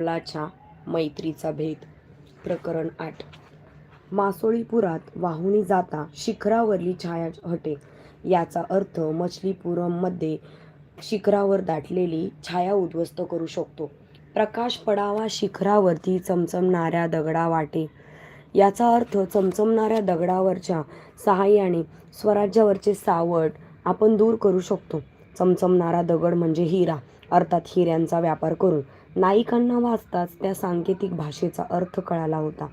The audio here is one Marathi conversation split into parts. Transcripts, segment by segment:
जुमलाच्या मैत्रीचा भेद. प्रकरण आठ. मासोळीपुरात वाहुनी जाता शिखरावरली छाया हटे. याचा अर्थ मछलीपुरममध्ये शिखरावर दाटलेली छाया उद्ध्वस्त करू शकतो. प्रकाश पडावा शिखरावरती चमचमणाऱ्या दगडा वाटे. याचा अर्थ चमचमणाऱ्या दगडावरच्या सहाय्याने स्वराज्यावरचे सावट आपण दूर करू शकतो. चमचमणारा दगड म्हणजे हिरा. अर्थात हिऱ्यांचा व्यापार करून. नायिकांना वाचताच त्या सांकेतिक भाषेचा अर्थ कळाला होता.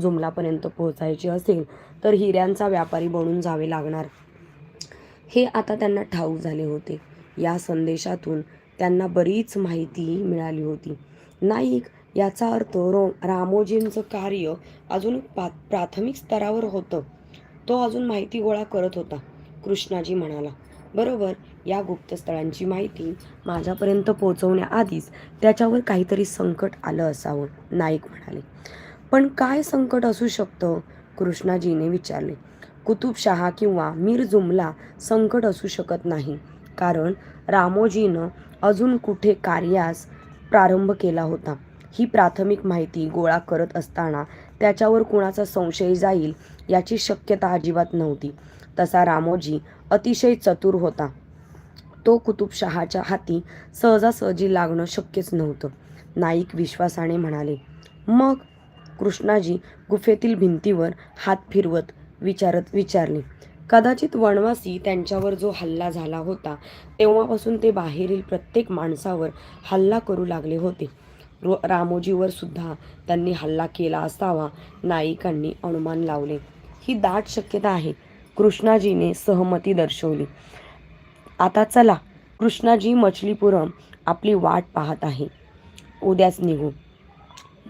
जुमलापर्यंत पोहोचायचे असेल तर हिऱ्यांचा व्यापारी बनून जावे लागणार. हे आता त्यांना ठाऊक झाले होते. या संदेशातून त्यांना बरीच माहिती मिळाली होती. नाईक याचा अर्थ रो रामोजींचं कार्य अजून पा प्राथमिक स्तरावर होतं. तो अजून माहिती गोळा करत होता. कृष्णाजी म्हणाला बरोबर या गुप्तस्थळांची माहिती माझ्यापर्यंत पोहोचवण्याआधीच त्याच्यावर काहीतरी संकट आलं असावं नाईक म्हणाले. पण काय संकट असू शकतं? कृष्णाजीने विचारले. कुतुबशहा किंवा मीर जुमला संकट असू शकत नाही कारण रामोजीनं अजून कुठे कार्यास प्रारंभ केला होता? ही प्राथमिक माहिती गोळा करत असताना त्याच्यावर कुणाचा संशय जाईल याची शक्यता अजिबात नव्हती. तसा रामोजी अतिशय चतुर होता. तो कुतुबशहाच्या हाती सहजासहजी लागणं शक्यच नव्हतं. नाईक विश्वासाने म्हणाले मग? कृष्णाजी गुफेतील भिंतीवर हात फिरवत विचारत विचारले कदाचित वनवासी त्यांच्यावर जो हल्ला झाला होता तेव्हापासून ते बाहेरील प्रत्येक माणसावर हल्ला करू लागले होते. रामोजीवर सुद्धा त्यांनी हल्ला केला असावा नाईकांनी अनुमान लावले. ही दाट शक्यता आहे कृष्णाजीने सहमती दर्शवली. आता चला कृष्णाजी मछलीपुरम आपली वाट पाहत आहे. उद्याच निघू.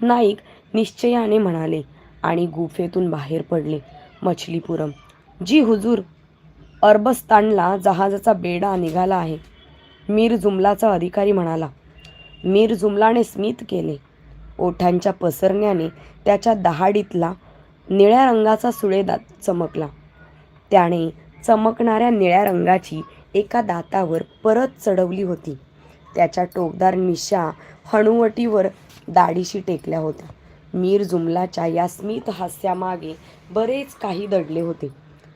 नाईक निश्चयाने म्हणाले आणि गुफेतून बाहेर पडले. मछलीपुरम जी हुजूर अरबस्तानला जहाजाचा बेडा निघाला आहे. मीर जुमलाचा अधिकारी म्हणाला मीर जुमलाने स्मित केले. ओठांच्या पसरण्याने त्याच्या दहाडीतला निळ्या रंगाचा सुळेदात चमकला. त्याने चमकणाऱ्या निळ्या रंगाची एका दातावर परत चढवली होती. त्याच्या टोकदार मिशा हणुवटीवर दाढीशी टेकल्या होत्या. मीर जुमलाच्या या स्मित हास्यामागे बरेच काही दडले होते.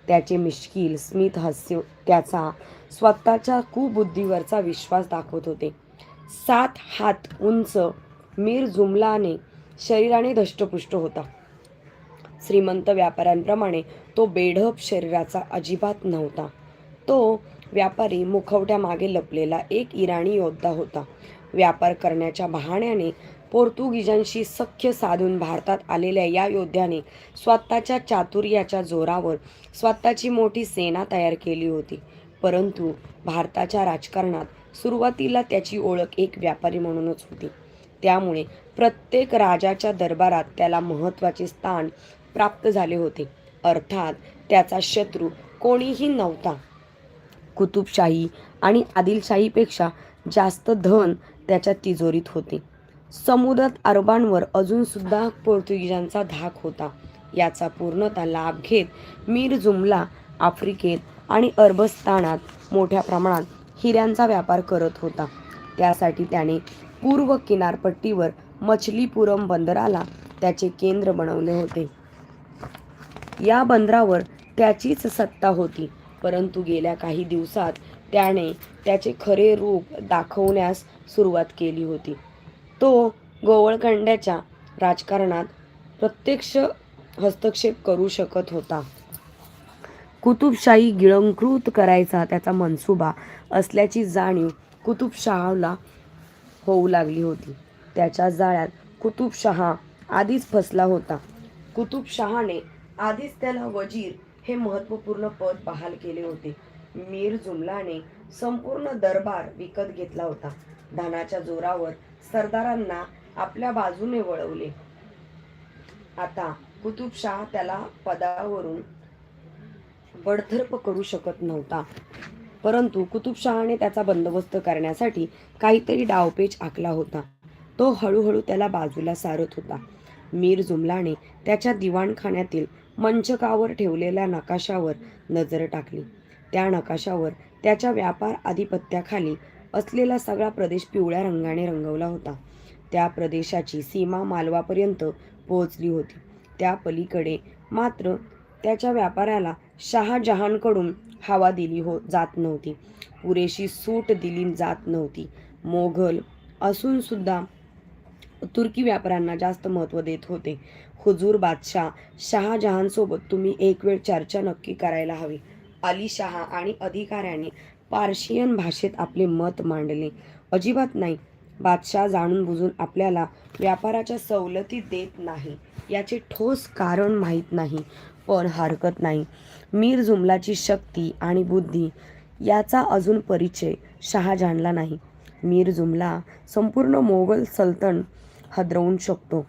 त्याचे मिश्किल स्मित हास्य त्याचा स्वतःच्या कुबुद्धीवरचा विश्वास दाखवत होते. सात हात उंच मीर जुमलाने शरीराने धष्टपुष्ट होता. श्रीमंत व्यापाऱ्यांप्रमाणे तो बेढप शरीराचा अजिबात नव्हता. तो व्यापारी मुखवट्यामागे लपलेला एक इराणी योद्धा होता. व्यापार करण्याच्या बहाण्याने पोर्तुगीजांशी सख्य साधून भारतात आलेल्या या योद्ध्याने स्वतःच्या चातुर्याच्या जोरावर स्वतःची मोठी सेना तयार केली होती. परंतु भारताच्या राजकारणात सुरुवातीला त्याची ओळख एक व्यापारी म्हणूनच होती. त्यामुळे प्रत्येक राजाच्या दरबारात त्याला महत्त्वाचे स्थान प्राप्त झाले होते. अर्थात त्याचा शत्रू कोणीही नव्हता. कुतुबशाही आणि आदिलशाहीपेक्षा जास्त धन त्याच्या तिजोरीत होते. समुद्रात अरबांवर अजूनसुद्धा पोर्तुगीजांचा धाक होता. याचा पूर्णतः लाभ घेत मीर जुमला आफ्रिकेत आणि अरबस्तानात मोठ्या प्रमाणात हिऱ्यांचा व्यापार करत होता. त्यासाठी त्याने पूर्व किनारपट्टीवर मछलीपुरम बंदराला त्याचे केंद्र बनवले होते. या बंदरावर त्याचीच सत्ता होती. परंतु गेल्या काही दिवसात त्याने त्याचे खरे रूप दाखवण्यास सुरुवात केली होती. तो गोवळकंड्याच्या राजकारणात प्रत्यक्ष हस्तक्षेप करू शकत होता. कुतुबशाही गिळंकृत करायचा त्याचा मनसुबा असल्याची जाणीव कुतुबशहाला होऊ लागली होती. त्याच्या जाळ्यात कुतुबशहा आधीच फसला होता. कुतुबशहाने आधीच त्याला वजीर हे महत्त्वपूर्ण पद बहाल केले होते. मीर जुमलाने संपूर्ण दरबार विकत घेतला होता. धनाच्या जोरावर सरदारांना आपल्या बाजूने वळवले. आता कुतुबशाह त्याला पदावरून बडथर्प करू शकत नव्हता. परंतु कुतुबशहाने त्याचा बंदोबस्त करण्यासाठी काहीतरी डावपेच आखला होता. तो हळूहळू त्याला बाजूला सारत होता. मीर जुमलाने त्याच्या दिवाणखान्यातील मंचकावर ठेवलेल्या नकाशावर नजर टाकली. त्या नकाशावर त्याच्या व्यापार आधिपत्याखाली असलेला सगळा प्रदेश पिवळ्या रंगाने रंगवला होता. त्या प्रदेशाची सीमा मालवापर्यंत पोहोचली होती. त्या पलीकडे मात्र त्याच्या व्यापाऱ्याला शहाजहानकडून हवा दिली हो जात नव्हती. पुरेशी सूट दिली जात नव्हती. मोघल असूनसुद्धा तुर्की व्यापाऱ्यांना जास्त महत्त्व देत होते. हुजूर बादशाह शहाजहानसोबत तुम्ही एक वेळ चर्चा नक्की करायला हवी. अली शहा आणि अधिकाऱ्यांनी पार्शियन भाषेत आपले मत मांडले. अजिबात नाही. बादशाह जाणून बुजून आपल्याला व्यापाराच्या सवलती देत नाही. याचे ठोस कारण माहीत नाही. पण हरकत नाही. मीर जुमलाची शक्ती आणि बुद्धी याचा अजून परिचय शहाजहानला नाही. मीर जुमला संपूर्ण मोगल सल्तन हदरवून शकतो.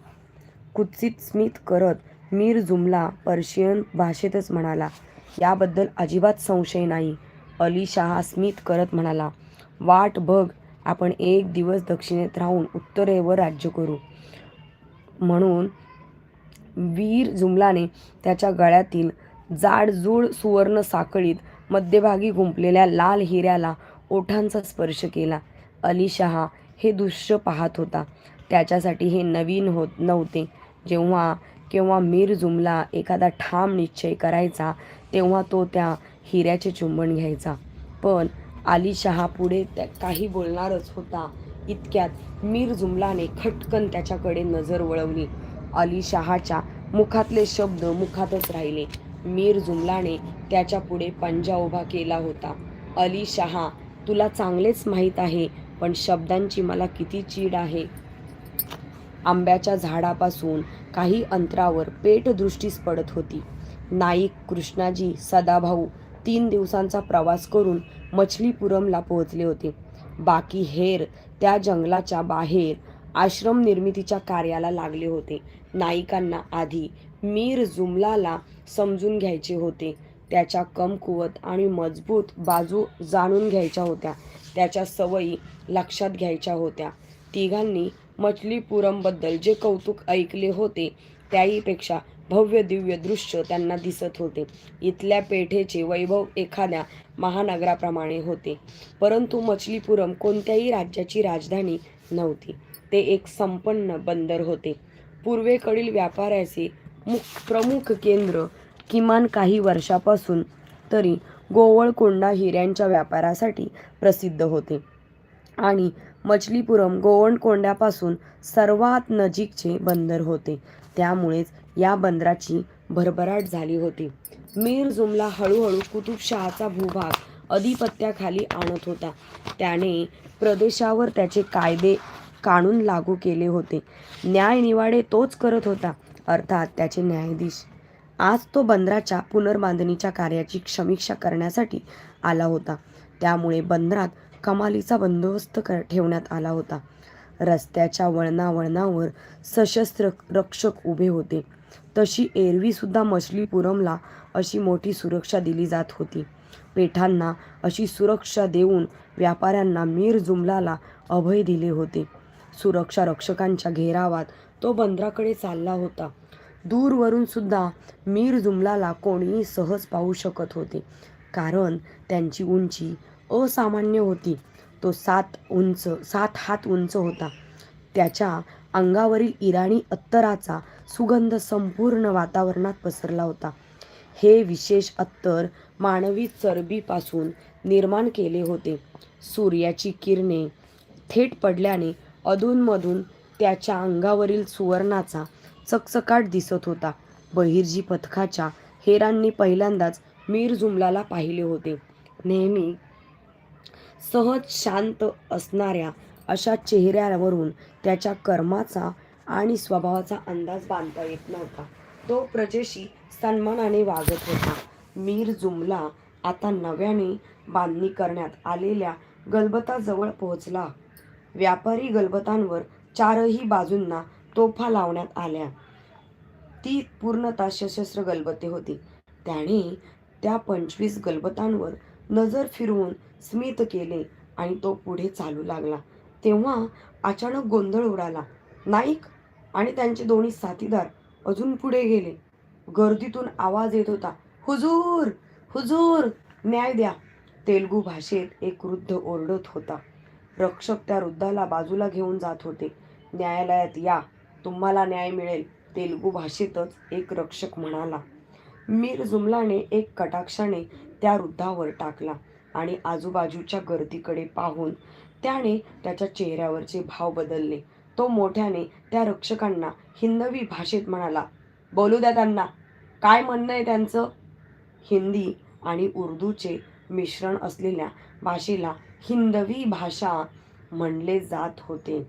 कुत्सित स्मित करत मीर जुमला पर्शियन भाषेतच म्हणाला याबद्दल अजिबात संशय नाही अली शहा स्मित करत म्हणाला. वाट बघ आपण एक दिवस दक्षिणेत राहून उत्तरेवर राज्य करू. म्हणून वीर जुमलाने त्याच्या गळ्यातील जाडजूड सुवर्ण साखळीत मध्यभागी गुंपलेल्या लाल हिऱ्याला ओठांचा स्पर्श केला. अली शहा हे दृश्य पाहत होता. त्याच्यासाठी हे नवीन होत नव्हते. जेव्हा केव्हा मीर जुमला एखादा ठाम निश्चय करायचा तेव्हा तो त्या हिऱ्याचे चुंबन घ्यायचा. पण आली शहा पुढे त्या काही बोलणारच होता. इतक्यात मीर जुमलाने खटकन त्याच्याकडे नजर वळवली. अली शहाच्या मुखातले शब्द मुखातच राहिले. मीर जुमलाने त्याच्या पुढे पंजा उभा केला होता. अली शहा तुला चांगलेच माहीत आहे पण शब्दांची मला किती चीड आहे. आंब्याच्या झाडापासून काही अंतरावर पेटदृष्टीस पडत होती. नाईक कृष्णाजी सदाभाऊ तीन दिवसांचा प्रवास करून मछलीपुरमला पोहोचले होते. बाकी हेर त्या जंगलाच्या बाहेर आश्रम निर्मितीच्या कार्याला लागले होते. नाईकांना आधी मीर जुमलाला समजून घ्यायचे होते. त्याच्या कमकुवत आणि मजबूत बाजू जाणून घ्यायच्या होत्या. त्याच्या सवयी लक्षात घ्यायच्या होत्या. तिघांनी मछलीपुरमबद्दल जे कौतुक ऐकले होते त्याहीपेक्षा भव्य दिव्य दृश्य त्यांना दिसत होते. इथल्या पेठेचे वैभव एखाद्या महानगराप्रमाणे होते. परंतु मछलीपुरम कोणत्याही राज्याची राजधानी नव्हती. ते एक संपन्न बंदर होते. पूर्वेकडील व्यापाऱ्याचे मुख प्रमुख केंद्र किमान काही वर्षापासून तरी गोवळकोंडा हिऱ्यांच्या व्यापारासाठी प्रसिद्ध होते. आणि मछलीपुरम गोवणकोंड्यापासून सर्वात नजीकचे बंदर होते. त्यामुळेच या बंदराची भरभराट झाली होती. मीर जुमला हळूहळू कुतुबशहाचा भूभाग अधिपत्याखाली आणत होता. त्याने प्रदेशावर त्याचे कायदे कानून लागू केले होते. न्यायनिवाडे तोच करत होता. अर्थात त्याचे न्यायाधीश. आज तो बंदराच्या पुनर्बांधणीच्या कार्याची समीक्षा करण्यासाठी आला होता. त्यामुळे बंदरात कमालीचा बंदोबस्त कर ठेवण्यात आला होता. रस्त्याच्या वळणावळणावर सशस्त्र रक्षक उभे होते. तशी एरवीसुद्धा मछलीपुरमला अशी मोठी सुरक्षा दिली जात होती. पेठांना अशी सुरक्षा देऊन व्यापाऱ्यांना मीर जुमलाला अभय दिले होते. सुरक्षा रक्षकांच्या घेरावात तो बंदराकडे चालला होता. दूरवरून सुद्धा मीर जुमलाला कोणीही सहज पाहू शकत होते. कारण त्यांची उंची असामान्य होती. तो सात उंच सात हात उंच होता. त्याच्या अंगावरील इराणी अत्तराचा सुगंध संपूर्ण वातावरणात पसरला होता. हे विशेष अत्तर मानवी चरबीपासून निर्माण केले होते. सूर्याची किरणे थेट पडल्याने अधूनमधून त्याच्या अंगावरील सुवर्णाचा चकचकाट दिसत होता. बहिर्जी पथकाच्या हेरांनी पहिल्यांदाच मीर जुमलाला पाहिले होते. नेहमी सहज शांत असणाऱ्या अशा चेहऱ्यावरून त्याच्या कर्माचा आणि स्वभावाचा अंदाज बांधता येत नव्हता. तो प्रजेशी सन्मानाने वागत होता. मीर जुमला आता नव्याने बांधणी करण्यात आलेल्या गलबताजवळ पोहोचला. व्यापारी गलबतांवर चारही बाजूंना तोफा लावण्यात आल्या. ती पूर्णतः सशस्त्र गलबते होती. त्याने त्या पंचवीस गलबतांवर नजर फिरवून स्मित केले आणि तो पुढे चालू लागला. तेव्हा अचानक गोंधळ उडाला. नाईक आणि त्यांचे दोन्ही साथीदार अजून पुढे गेले. गर्दीतून आवाज येत होता हुजूर हुजूर न्याय द्या. तेलगू भाषेत एक वृद्ध ओरडत होता. रक्षक त्या वृद्धाला बाजूला घेऊन जात होते. न्यायालयात या तुम्हाला न्याय मिळेल तेलगू भाषेतच एक रक्षक म्हणाला. मीर जुमलाने एक कटाक्षाने त्या वृद्धावर टाकला. आणि आजूबाजूच्या गर्दीकडे पाहून त्याने त्याच्या चेहऱ्यावरचे भाव बदलले. तो मोठ्याने त्या रक्षकांना हिंदवी भाषेत म्हणाला बोलू द्या त्यांना. काय म्हणणं आहे त्यांचं? हिंदी आणि उर्दूचे मिश्रण असलेल्या भाषेला हिंदवी भाषा म्हणले जात होते.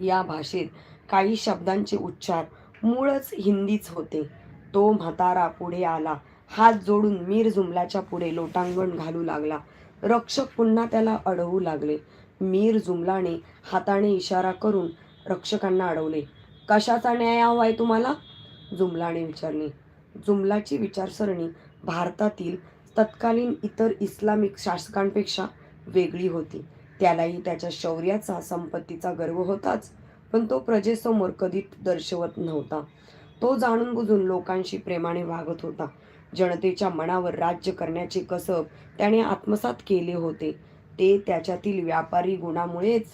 या भाषेत काही शब्दांचे उच्चार मूळच हिंदीच होते. तो म्हातारा पुढे आला. हात जोडून मीर जुमलाच्या पुढे लोटांगण घालू लागला. रक्षक पुन्हा त्याला अडवू लागले. मीर जुमलाने हाताने इशारा करून रक्षकांना अडवले. कशाचा न्याय हवाय तुम्हाला? जुमलाने विचारले. जुमलाची विचारसरणी भारतातील तत्कालीन इतर इस्लामिक शासकांपेक्षा वेगळी होती. त्यालाही त्याच्या शौर्याचा संपत्तीचा गर्व होताच पण तो प्रजेसमोर कधी दर्शवत नव्हता. तो जाणून बुजून लोकांशी प्रेमाने वागत होता. जनतेच्या मनावर राज्य करण्याचे कसब त्याने आत्मसात केले होते. ते त्याच्यातील व्यापारी गुणामुळेच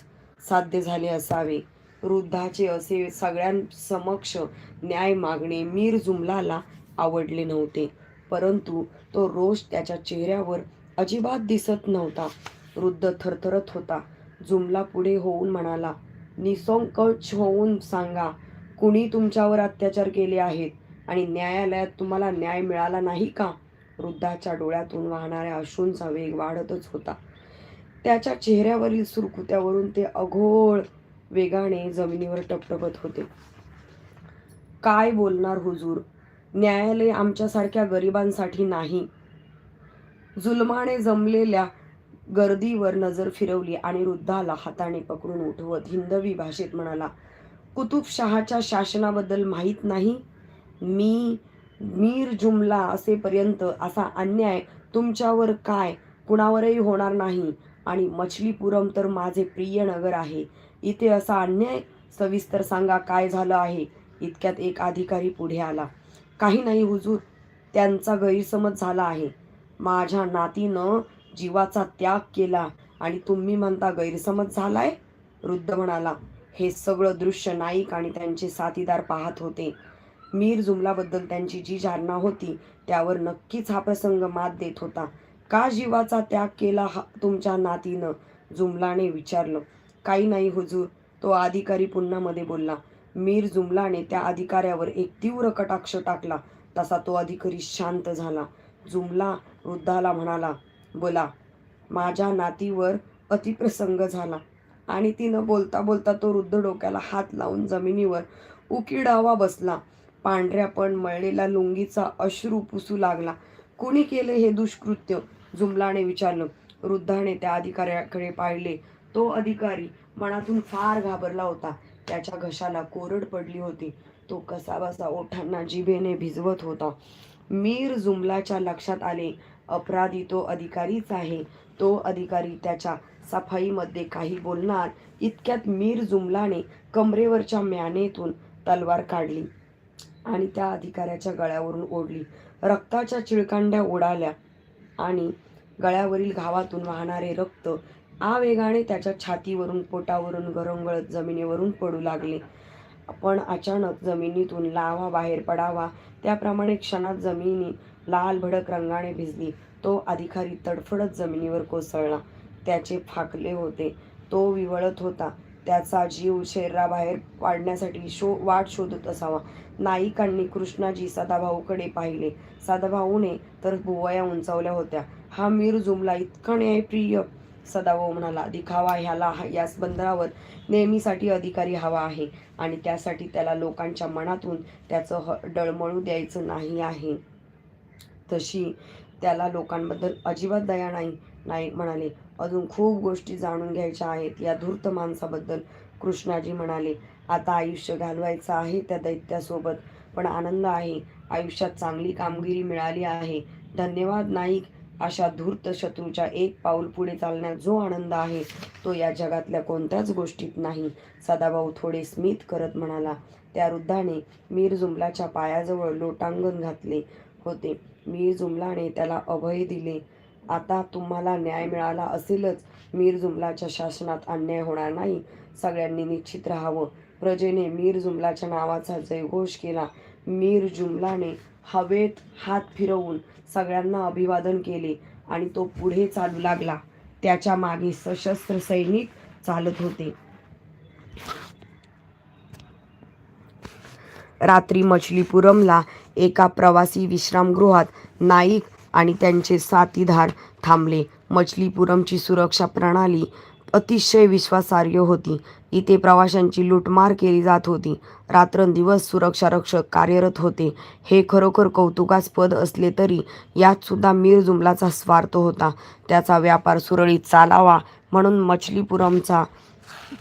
साध्य झाले असावे. वृद्धाचे असे सगळ्यांसमक्ष न्याय मागणे मीर जुमलाला आवडले नव्हते. परंतु तो रोष त्याच्या चेहऱ्यावर अजिबात दिसत नव्हता. वृद्ध थरथरत होता. जुमला पुढे होऊन म्हणाला निसंकोच होऊन सांगा कुणी तुमच्यावर अत्याचार केले आहेत? आणि न्यायालयात तुम्हाला न्याय मिळाला नाही का? वृद्धाच्या डोळ्यातून वाहणाऱ्या अश्रूंचा वेग वाढतच होता. त्याच्या चेहऱ्यावरील सुरकुत्यावरून ते अघोळ वेगाने जमिनीवर टपटपत होते. काय बोलणार हुजूर? न्यायालय आमच्यासारख्या गरिबांसाठी नाही. जुलमाने जमलेल्या गर्दीवर नजर फिरवली आणि वृद्धाला हाताने पकडून उठवत हिंदवी भाषेत म्हणाला कुतुबशहाच्या शासनाबद्दल माहीत नाही? मी मीर जुमला असेपर्यंत असा अन्याय तुमच्यावर काय? कुणावरही होणार नाही. आणि मछलीपुरम तर माझे प्रिय नगर आहे. इथे असा अन्याय? सविस्तर सांगा काय झालं आहे? इतक्यात एक अधिकारी पुढे आला. काही नाही हुजूर. त्यांचा गैरसमज झाला आहे. माझ्या नातीनं जीवाचा त्याग केला आणि तुम्ही म्हणता गैरसमज झालाय? वृद्ध म्हणाला. हे सगळं दृश्य नाईक आणि त्यांचे साथीदार पाहत होते. मीर जुमलाबद्दल त्यांची जी धारणा होती त्यावर नक्कीच हा प्रसंग मात देत होता. का जीवाचा त्याग केला हा तुमच्या नातीनं? जुमलाने विचारलं. काही नाही हुजूर तो अधिकारी पुन्हा मध्ये बोलला. मीर जुमलाने त्या अधिकाऱ्यावर एक तीव्र कटाक्ष टाकला. तसा तो अधिकारी शांत झाला. जुमला वृद्धाला म्हणाला बोला माझ्या नातीवर अतिप्रसंग झाला. आणि तिनं बोलता बोलता तो वृद्ध डोक्याला हात लावून जमिनीवर उकिडावा बसला. पांढऱ्या पण मळलेला लुंगीचा अश्रू पुसू लागला. कुणी केले हे दुष्कृत्य? जुमलाने विचारलं. वृद्धाने त्या अधिकाऱ्याकडे पाहिले. तो अधिकारी मनातून फार घाबरला होता. त्याच्या घशाला कोरड पडली होती. तो कसाबसा ओठांना जिभेने भिजवत होता. मीर जुमलाच्या लक्षात आले. अपराधी तो अधिकारीच आहे. तो अधिकारी त्याच्या सफाईमध्ये काही बोलणार. इतक्यात मीर जुमलाने कमरेवरच्या म्यानेतून तलवार काढली. आणि त्या अधिकाऱ्याच्या गळ्यावरून ओढली. रक्ताच्या चिळकांड्या उडाल्या आणि गळ्यावरील घावातून वाहणारे रक्त आवेगाने त्याच्या छातीवरून पोटावरून गरंगळत जमिनीवरून पडू लागले. पण अचानक जमिनीतून लावा बाहेर पडावा त्याप्रमाणे क्षणात जमिनी लाल भडक रंगाने भिजली. तो अधिकारी तडफडत जमिनीवर कोसळला. त्याचे फाकले होते. तो विवळत होता. त्याचा जीव शरीराबाहेर पाडण्यासाठी शो वाट शोधत असावा. नाईकांनी कृष्णाजी सदाभाऊकडे पाहिले. सदाभाऊने तर भुवया उंचावल्या होत्या. हा मीर जुमला इतका न्यायप्रिय सदाभाऊ म्हणाला दिखावा ह्याला याच बंदरावर नेहमीसाठी अधिकारी हवा आहे आणि त्यासाठी त्याला लोकांच्या मनातून त्याचं ह डळमळू द्यायचं नाही आहे. तशी त्याला लोकांबद्दल अजिबात दया नाही नाईक म्हणाले. अजून खूप गोष्टी जाणून घ्यायच्या आहेत. या धूर्त माणसाबद्दल कृष्णाजी म्हणाले आता आयुष्य घालवायचं आहे त्या दैत्यासोबत पण आनंद आहे. आयुष्यात चांगली कामगिरी मिळाली आहे. धन्यवाद नाईक अशा धूर्त शत्रूच्या एक पाऊल पुढे चालण्यात जो आनंद आहे तो या जगातल्या कोणत्याच गोष्टीत नाही. सदाभाऊ थोडे स्मित करत म्हणाला त्या वृद्धाने मीर जुमलाच्या पायाजवळ लोटांगण घातले होते. मीर जुमलाने त्याला अभय दिले. आता तुम्हाला न्याय मिळाला असेलच. मीर जुमलाच्या शासनात अन्याय होणार नाही. सगळ्यांनी निश्चित राहावं. प्रजेने मीर जुमलाच्या नावाचा जयघोष केला. मीर जुमलाने हवेत हात फिरवून सगळ्यांना अभिवादन केले आणि तो पुढे चालू लागला. त्याच्यामागे सशस्त्र सैनिक चालत होते. रात्री मछलीपुरमला एका प्रवासी विश्रामगृहात नाईक आणि त्यांचे साथीदार थांबले. मछलीपुरमची सुरक्षा प्रणाली अतिशय विश्वासार्ह होती. इथे प्रवाशांची लूटमार केली जात होती. रात्रंदिवस सुरक्षा रक्षक कार्यरत होते. हे खरोखर कौतुकास्पद असले तरी यात सुद्धा मीर जुमलाचा स्वार्थ होता. त्याचा व्यापार सुरळीत चालावा म्हणून मछलीपुरमचा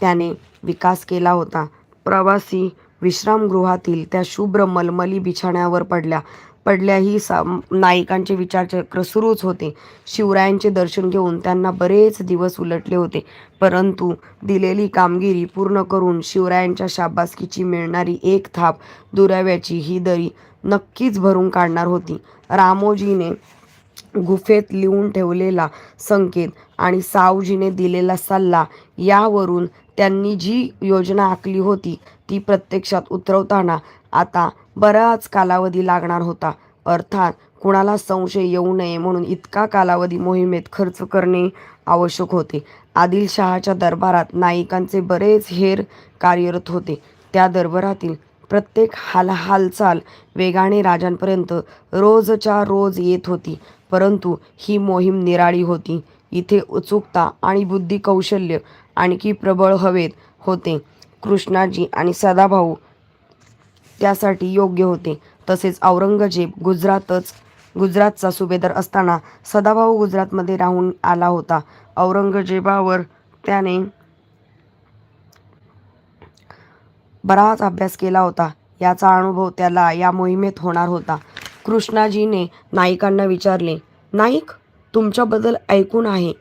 त्याने विकास केला होता. प्रवासी विश्रामगृहातील त्या शुभ्र मलमली बिछाण्यावर पडल्या. पडल्याही सा नायिकांचे विचारचक्र सुरूच होते. शिवरायांचे दर्शन घेऊन त्यांना बरेच दिवस उलटले होते. परंतु दिलेली कामगिरी पूर्ण करून शिवरायांच्या शाबासकीची मिळणारी एक थाप दुराव्याची ही दरी नक्कीच भरून काढणार होती. रामोजीने गुफेत लिहून ठेवलेला संकेत आणि सावजीने दिलेला सल्ला यावरून त्यांनी जी योजना आखली होती ती प्रत्यक्षात उतरवताना आता बराच कालावधी लागणार होता. अर्थात कुणाला संशय येऊ नये म्हणून इतका कालावधी मोहिमेत खर्च करणे आवश्यक होते. आदिलशहाच्या दरबारात नायिकांचे बरेच हेर कार्यरत होते. त्या दरबारातील प्रत्येक हाल हालचाल वेगाने राजांपर्यंत रोजच्या रोज येत होती. परंतु ही मोहीम निराळी होती. इथे उत्सुकता आणि बुद्धी कौशल्य आणखी प्रबळ हवेत होते. कृष्णाजी आणि सदाभाऊ त्यासाठी योग्य होते. तसेच औरंगजेब गुजरातच गुजरातचा सुभेदार असताना सदाभाऊ गुजरातमध्ये राहून आला होता. औरंगजेबावर त्याने बराच अभ्यास केला होता. याचा अनुभव त्याला या मोहिमेत होणार होता. कृष्णाजीने नाईकांना विचारले नाईक तुमच्याबद्दल ऐकून आहे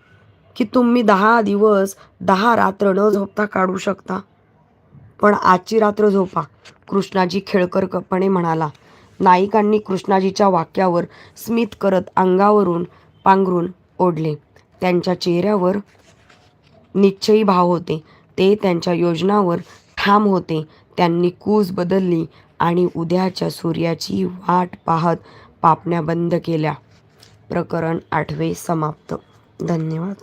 की तुम्ही दहा दिवस दहा रात्र न झोपता काढू शकता? पण आजची रात्र झोपा कृष्णाजी खेळकरपणे म्हणाला. नाईकांनी कृष्णाजीच्या वाक्यावर स्मित करत अंगावरून पांघरून ओढले. त्यांच्या चेहऱ्यावर निश्चयी भाव होते. ते त्यांच्या योजनावर ठाम होते. त्यांनी कूस बदलली आणि उद्याच्या सूर्याची वाट पाहत पापण्या बंद केल्या. प्रकरण आठवे समाप्त. धन्यवाद.